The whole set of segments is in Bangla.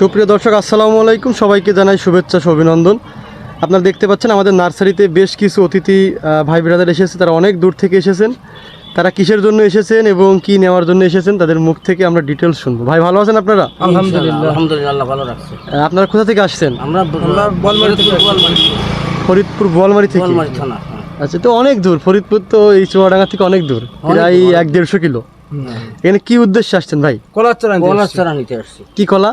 সুপ্রিয় দর্শক আসসালামু আলাইকুম। সবাইকে জানাই শুভেচ্ছা অভিনন্দন। আপনারা দেখতে পাচ্ছেন আমাদের নার্সারিতে বেশ কিছু অতিথি ভাই ব্রাদার এসেছে। তারা অনেক দূর থেকে এসেছেন। তারা কিসের জন্য এসেছেন এবং কি নেওয়ার জন্য এসেছেন তাদের মুখ থেকে আমরা ডিটেলস শুনব। ভাই ভালো আছেন আপনারা? আলহামদুলিল্লাহ আলহামদুলিল্লাহ ভালো রাখছে। আপনারা কোথা থেকে আসছেন? আমরা আমরা বলমারি থেকে বলমারি ফরিদপুর বোয়ালমারি থেকে? বলমারি থানা হ্যাঁ। আচ্ছা তো অনেক দূর। ফরিদপুর তো এই চুয়াডাঙ্গা থেকে অনেক দূর। প্রায় এক দেড়শো কিলো। এখানে কি উদ্দেশ্যে আসছেন ভাই? কলার চারা নিতে আসছি। কি কলা?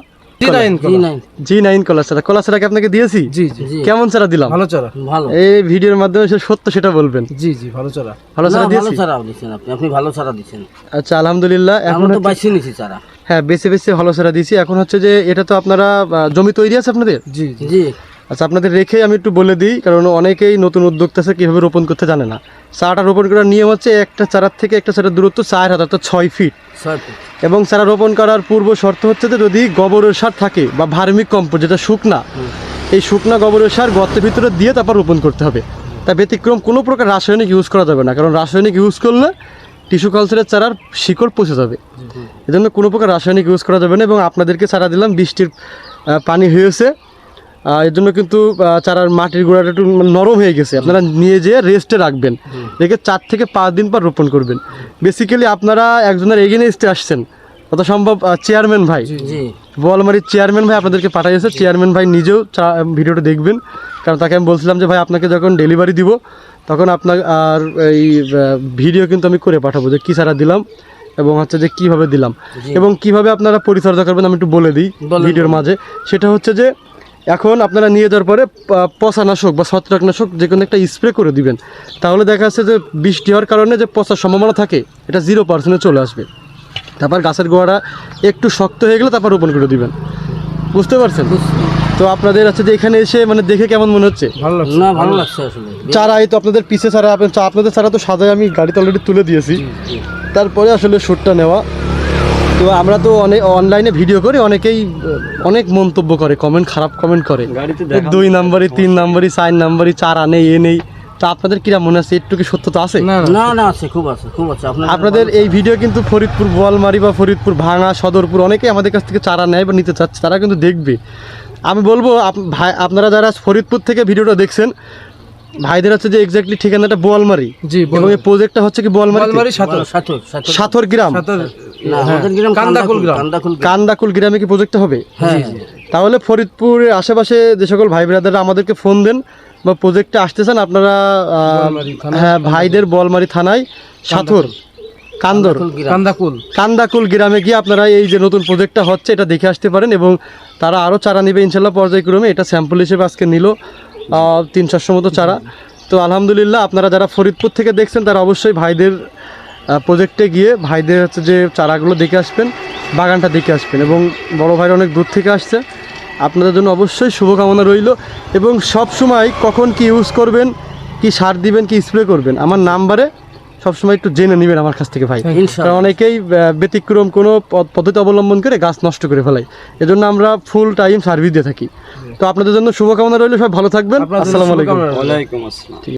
জি নাইন কলা চারা কলা আপনাকে দিয়েছি? জি কেমন চারা দিলাম? ভালো চারা ভালো। এই ভিডিওর মাধ্যমে সে সত্য সেটা বলবেন। জি জি ভালো চারা ভালো না, চারা ভালো চারা দিচ্ছেন আপনি। আপনি ভালো চারা দিচ্ছেন আচ্ছা আলহামদুলিল্লাহ এখন তো হচ্ছে- নিছি চারা হ্যাঁ বেছে বেছে ভালো চারা দিয়েছি। এখন হচ্ছে যে এটা তো আপনারা জমি তৈরি আছে আপনাদের? জি জি। আচ্ছা আপনাদের রেখে আমি একটু বলে দিই কারণ অনেকেই নতুন উদ্যোক্তা আছে কীভাবে রোপণ করতে জানে না। চারাটা রোপণ করার নিয়ম হচ্ছে একটা চারার থেকে একটা চারার দূরত্ব চার হাজার অর্থাৎ ছয় ফিট। এবং চারা রোপণ করার পূর্ব শর্ত হচ্ছে যে যদি গোবরের সার থাকে বা ভার্মিক কম্পোস্ট যেটা শুকনা এই শুকনা গোবরের সার গর্তের ভিতরে দিয়ে তারপর রোপণ করতে হবে। তা ব্যতিক্রম কোনো প্রকার রাসায়নিক ইউজ করা যাবে না কারণ রাসায়নিক ইউজ করলে টিস্যু কালচারের চারার শিকড় পচে যাবে। এজন্য কোনো প্রকার রাসায়নিক ইউজ করা যাবে না এবং আপনাদেরকে চারা দিলাম বৃষ্টির পানি হয়েছে। এর জন্য কিন্তু চারার মাটির গোড়াটা একটু নরম হয়ে গেছে। আপনারা নিয়ে যেয়ে রেস্টে রাখবেন। রেখে চার থেকে পাঁচ দিন পর রোপণ করবেন। বেসিক্যালি আপনারা একজনের এগেনস্টে আসছেন। কত সম্ভব চেয়ারম্যান ভাই। জি বোয়ালমারির চেয়ারম্যান ভাই আপনাদেরকে পাঠিয়েছে চেয়ারম্যান ভাই নিজেও চা- ভিডিওটা দেখবেন। কারণ তাকে আমি বলছিলাম যে ভাই আপনাকে যখন ডেলিভারি দিব তখন আপনার আর এই ভিডিও কিন্তু আমি করে পাঠাবো যে কী সারা দিলাম এবং হচ্ছে যে কীভাবে দিলাম। এবং কীভাবে আপনারা পরিচর্যা করবেন আমি একটু বলে দিই ভিডিওর মাঝে। সেটা হচ্ছে যে এখন আপনারা নিয়ে যাওয়ার পরে পচানাশক বা ছত্রাকনাশক যে কোনো একটা স্প্রে করে দিবেন। তাহলে দেখা যাচ্ছে যে বৃষ্টি হওয়ার কারণে যে পচার সম্ভাবনা থাকে এটা জিরো পার্সেন্টে চলে আসবে। তারপর গাছের গোড়াটা একটু শক্ত হয়ে গেলে তারপর রোপণ করে দিবেন। বুঝতে পারছেন? তো আপনাদের আছে যে এখানে এসে মানে দেখে কেমন মনে হচ্ছে? ভালো লাগছে। না ভালো লাগছে আসলে। চারা এই তো আপনাদের পিছে ছাড়া আপনাদের ছাড়া তো সাজায় আমি গাড়িতে অলরেডি তুলে দিয়েছি। তারপরে আসলে শ্যুটটা নেওয়া। তো আমরা তো অনেক অনলাইনে ভিডিও করি অনেকেই অনেক মন্তব্য করে কমেন্ট খারাপ কমেন্ট করে। দুই নাম্বারই তিন নাম্বারই চার নাম্বারই চার আনে এ নেই। তো আপনাদের কিরা মনে আছে একটু কি সত্যতা আছে? না না। আছে খুব আছে খুব আছে। আপনার আপনাদের এই ভিডিও কিন্তু ফরিদপুর বোয়ালমারি বা ফরিদপুর ভাঙা সদরপুর অনেকেই আমাদের কাছ থেকে চারা নেয় বা নিতে চাচ্ছে তারা কিন্তু দেখবে। আমি বলব আপ- ভাই আপনারা যারা ফরিদপুর থেকে ভিডিওটা দেখছেন ভাইদের হচ্ছে যে এক্স্যাক্টলি ঠিকানাটা বোয়ালমারি। জি এবং এই প্রজেক্টটা হচ্ছে কি বোয়ালমারি বলমারি সাথর সাথর সাথর গ্রাম। সাথর না আমাদের গ্রাম কান্দাকুল গ্রাম। কান্দাকুল কান্দাকুল গ্রামে। কি প্রজেক্টটা হবে? হ্যাঁ। তাহলে ফরিদপুরের আশেপাশে যে সকল ভাই ব্রাদাররা আমাদেরকে ফোন দেন বা প্রজেক্টে আসতেছেন আপনারা আহ, বোয়ালমারি থানা। হ্যাঁ ভাইদের বোয়ালমারি থানায় সাথর কান্দর। কান্দাকুল কান্দাকুল কান্দাকুল গ্রামে গিয়ে আপনারা এই যে নতুন প্রজেক্টটা হচ্ছে এটা দেখে আসতে পারেন এবং তারা আরও চারা নেবে ইনশাল্লাহ পর্যায়ক্রমে। এটা স্যাম্পল হিসেবে আজকে নিল। তিন চারশো মতো চারা। তো আলহামদুলিল্লাহ আপনারা যারা ফরিদপুর থেকে দেখছেন, তারা অবশ্যই ভাইদের প্রজেক্টে গিয়ে ভাইদের হচ্ছে যে চারাগুলো দেখে আসবেন, বাগানটা দেখে আসবেন এবং বড় ভাইরা অনেক দূর থেকে আসছে। আপনাদের জন্য অবশ্যই শুভকামনা রইল এবং সব সময় কখন কি ইউজ করবেন, কি সার দিবেন, কি স্প্রে করবেন, আমার নাম্বারে সবসময় একটু জেনে নেবেন আমার কাছ থেকে ভাই। কারণ অনেকেই আহ, ব্যতিক্রম কোনো পদ- পদ্ধতি অবলম্বন করে গাছ নষ্ট করে ফেলাই এজন্য আমরা ফুল টাইম সার্ভিস দিয়ে থাকি। তো আপনাদের জন্য শুভকামনা রইলে সব ভালো থাকবেন। আসসালামাইকুম আসসালামু আলাইকুম। রইল।